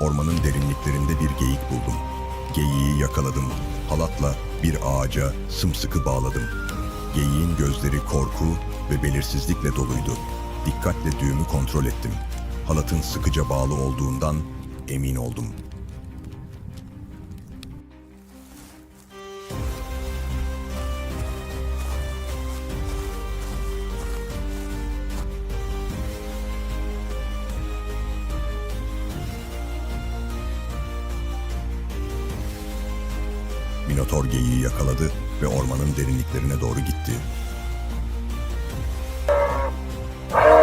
Ormanın derinliklerinde bir geyik buldum. Geyiği yakaladım. Halatla bir ağaca sımsıkı bağladım. Geyiğin gözleri korku ve belirsizlikle doluydu. Dikkatle düğümü kontrol ettim. Halatın sıkıca bağlı olduğundan emin oldum. Minotor geyiği yakaladı ve ormanın derinliklerine doğru gitti.